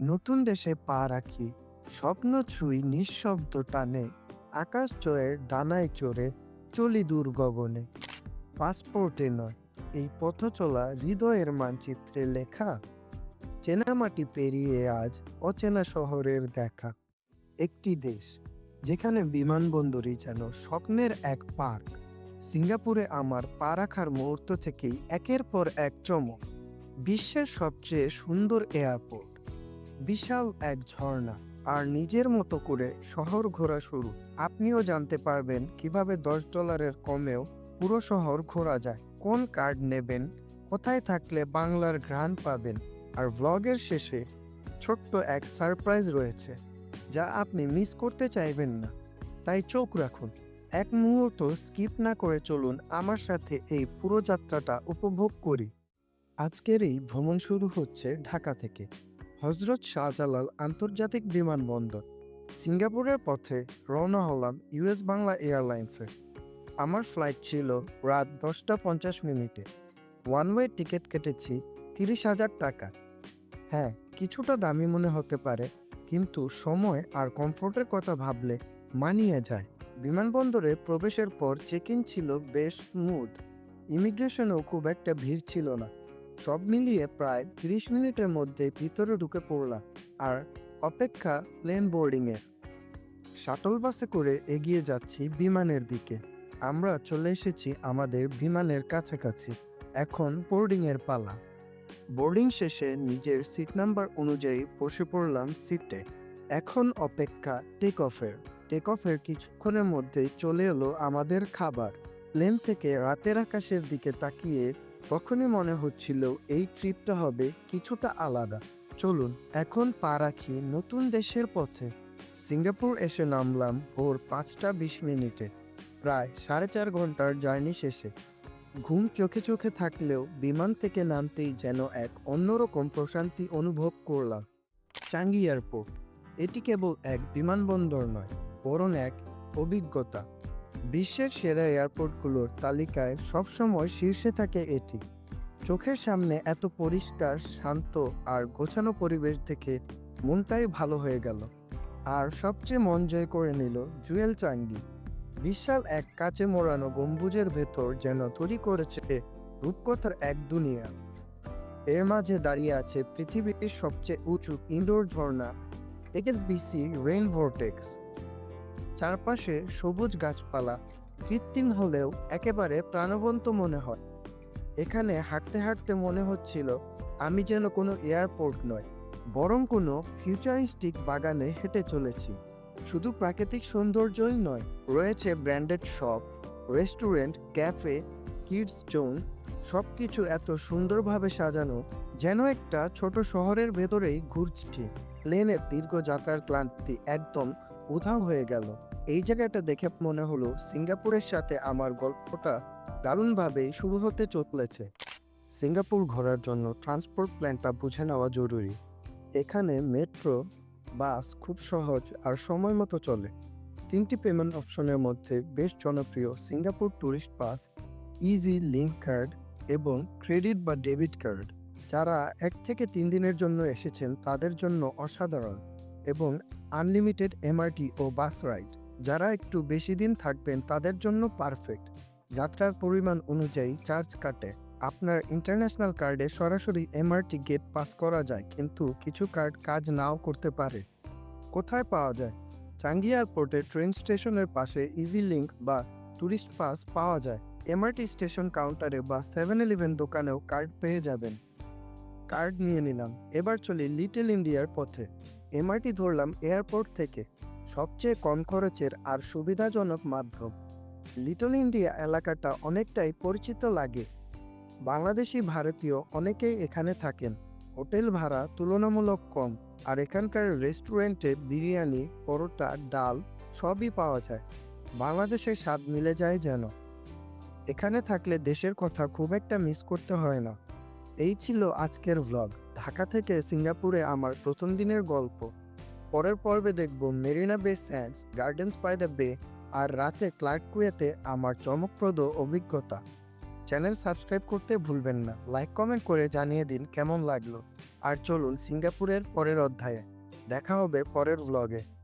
নতুন দেশে পা রাখি, স্বপ্ন ছুঁই নিঃশব্দ টানে, আকাশ জয়ের ডানায় চড়ে চলি দূর গগনে। পাসপোর্টে নয়, এই পথ চলা হৃদয়ের মানচিত্রে লেখা। চেনা মাটি পেরিয়ে আজ অচেনা শহরের দেখা। একটি দেশ, যেখানে বিমানবন্দরই যেন স্বপ্নের এক পার্ক। সিঙ্গাপুরে আমার পা রাখার মুহূর্ত থেকেই একের পর এক চমক, বিশ্বের সবচেয়ে সুন্দর এয়ারপোর্ট। বিশাল এক ঝর্ণা, আর নিজের মতো করে শহর ঘোরা শুরু। আপনিও জানতে পারবেন কীভাবে দশ ডলারের কমেও পুরো শহর ঘোরা যায়। কোন কার্ড নেবেন, কোথায় থাকলে বাংলার ঘ্রাণ পাবেন, আর ভ্লগের শেষে ছোট্ট এক সারপ্রাইজ রয়েছে, যা আপনি মিস করতে চাইবেন না। তাই চোখ রাখুন। এক মুহূর্ত স্কিপ না করে চলুন আমার সাথে এই পুরো যাত্রাটা উপভোগ করি। আজকের এই ভ্রমণ শুরু হচ্ছে ঢাকা থেকে। হজরত শাহজালাল আন্তর্জাতিক বিমানবন্দর। সিঙ্গাপুরের পথে রওনা হলাম ইউএস বাংলা এয়ারলাইন্সে। আমার ফ্লাইট ছিল রাত দশটা পঞ্চাশ মিনিটে। ওয়ান ওয়ে টিকিট কেটেছি তিরিশ হাজার টাকা। হ্যাঁ কিছুটা দামি মনে হতে পারে, কিন্তু সময় আর কমফোর্টের কথা ভাবলে মানিয়ে যায়। বিমানবন্দরে প্রবেশের পর চেক ইন ছিল বেশ স্মুথ ইমিগ্রেশনেও খুব একটা ভিড় ছিল না। সব মিলিয়ে প্রায় তিরিশ মিনিটের মধ্যে ভিতরে ঢুকে পড়লাম আর অপেক্ষা প্লেন বোর্ডিংয়ের শাটল বাসে করে এগিয়ে যাচ্ছি বিমানের দিকে। আমরা চলে এসেছি আমাদের বিমানের কাছাকাছি। এখন বোর্ডিংয়ের পালা। বোর্ডিং শেষে নিজের সিট নাম্বার অনুযায়ী বসে পড়লাম সিটে। এখন অপেক্ষা টেক অফের টেক অফের কিছুক্ষণের মধ্যেই চলে এলো আমাদের খাবার। প্লেন থেকে রাতের আকাশের দিকে তাকিয়ে তখনই মনে হচ্ছিল এই ট্রিপটা হবে কিছুটা আলাদা। চলুন, এখন পা রাখি নতুন দেশের পথে। সিঙ্গাপুর এসে নামলাম ভোর পাঁচটা বিশ মিনিটে। প্রায় সাড়ে চার ঘণ্টার জার্নি শেষে। ঘুম চোখে চোখে থাকলেও বিমান থেকে নামতেই যেন এক অন্যরকম প্রশান্তি অনুভব করলাম। Changi airport. এটি কেবল এক বিমানবন্দর নয়, বরং এক অভিজ্ঞতা। বিশ্বের সেরা এয়ারপোর্টগুলোর তালিকায় সবসময় শীর্ষে থাকে এটি। চোখের সামনে এত পরিষ্কার, শান্ত আর গোছানো পরিবেশ দেখে মনটাই ভালো হয়ে গেল। আর সবচেয়ে মন জয় করে নিল জুয়েল চাঙ্গি। বিশাল এক কাচে মোড়ানো গম্বুজের ভেতর যেন তৈরি করেছে রূপকথার এক দুনিয়া। এর মাঝে দাঁড়িয়ে আছে পৃথিবীর সবচেয়ে উঁচু ইনডোর ঝর্ণা এক্স বিসি রেইন ভোর্টেক্স। চারপাশে সবুজ গাছপালা, কৃত্রিম হলেও একেবারে প্রাণবন্ত মনে হয়। এখানে হাঁটতে হাঁটতে মনে হচ্ছিল, আমি যেন কোনো এয়ারপোর্ট নয়, বরং কোনো ফিউচারিস্টিক বাগানে হেঁটে চলেছি। শুধু প্রাকৃতিক সৌন্দর্যই নয়, রয়েছে branded shop, restaurant, cafe, kids zone সব কিছু এত সুন্দরভাবে সাজানো যেন একটা ছোট শহরের ভেতরেই ঘুরছি। প্লেনের দীর্ঘ যাত্রার ক্লান্তি একদম উধাও হয়ে গেল। এই জায়গাটা দেখে মনে হলো সিঙ্গাপুরের সাথে আমার গল্পটা দারুণভাবে শুরু হতে চলেছে। সিঙ্গাপুর ঘোরার জন্য ট্রান্সপোর্ট প্ল্যানটা বুঝে নেওয়া জরুরি। এখানে মেট্রো, বাস খুব সহজ আর সময় মতো চলে। তিনটি পেমেন্ট অপশনের মধ্যে বেশ জনপ্রিয় Singapore tourist pass easy link card এবং ক্রেডিট বা ডেবিট কার্ড। যারা এক থেকে তিন দিনের জন্য এসেছেন তাদের জন্য অসাধারণ এবং আনলিমিটেড এমআরটি ও বাস রাইড। যারা একটু বেশি দিন থাকবেন তাদের জন্য পারফেক্ট যাত্রার পরিমাণ অনুযায়ী চার্জ কাটে। আপনার ইন্টারন্যাশনাল কার্ডে সরাসরি এমআরটি গেট পাস করা যায়, কিন্তু কিছু কার্ড কাজ নাও করতে পারে। কোথায় পাওয়া যায়? চাঙ্গি এয়ারপোর্টে ট্রেন স্টেশনের পাশে ইজি লিঙ্ক বা ট্যুরিস্ট পাস পাওয়া যায়। এমআরটি স্টেশন কাউন্টারে বা সেভেন ইলেভেন দোকানেও কার্ড পেয়ে যাবেন। কার্ড নিয়ে নিলাম। এবার চলি লিটল ইন্ডিয়ার পথে। এমআরটি ধরলাম এয়ারপোর্ট থেকে, সবচেয়ে কম খরচের আর সুবিধাজনক মাধ্যম। লিটল ইন্ডিয়া এলাকাটা অনেকটাই পরিচিত লাগে। বাংলাদেশি ভারতীয় অনেকেই এখানে থাকেন। হোটেল ভাড়া তুলনামূলক কম, আর এখানকার রেস্টুরেন্টে বিরিয়ানি, পরোটা, ডাল সবই পাওয়া যায়। বাংলাদেশের স্বাদ মিলে যায় যেন। এখানে থাকলে দেশের কথা খুব একটা মিস করতে হয় না। এই ছিল আজকের ভ্লগ ঢাকা থেকে সিঙ্গাপুরে আমার প্রথম দিনের গল্প। পরের পর্বে দেখব মেরিনা বে স্যান্ডস, গার্ডেন্স বাই দ্য বে, আর রাতে ক্লার্ক কুয়েতে আমার চমকপ্রদ অভিজ্ঞতা। চ্যানেল সাবস্ক্রাইব করতে ভুলবেন না। লাইক, কমেন্ট করে জানিয়ে দিন কেমন লাগল। আর চলুন সিঙ্গাপুরের পরের অধ্যায়ে। দেখা হবে পরের ব্লগে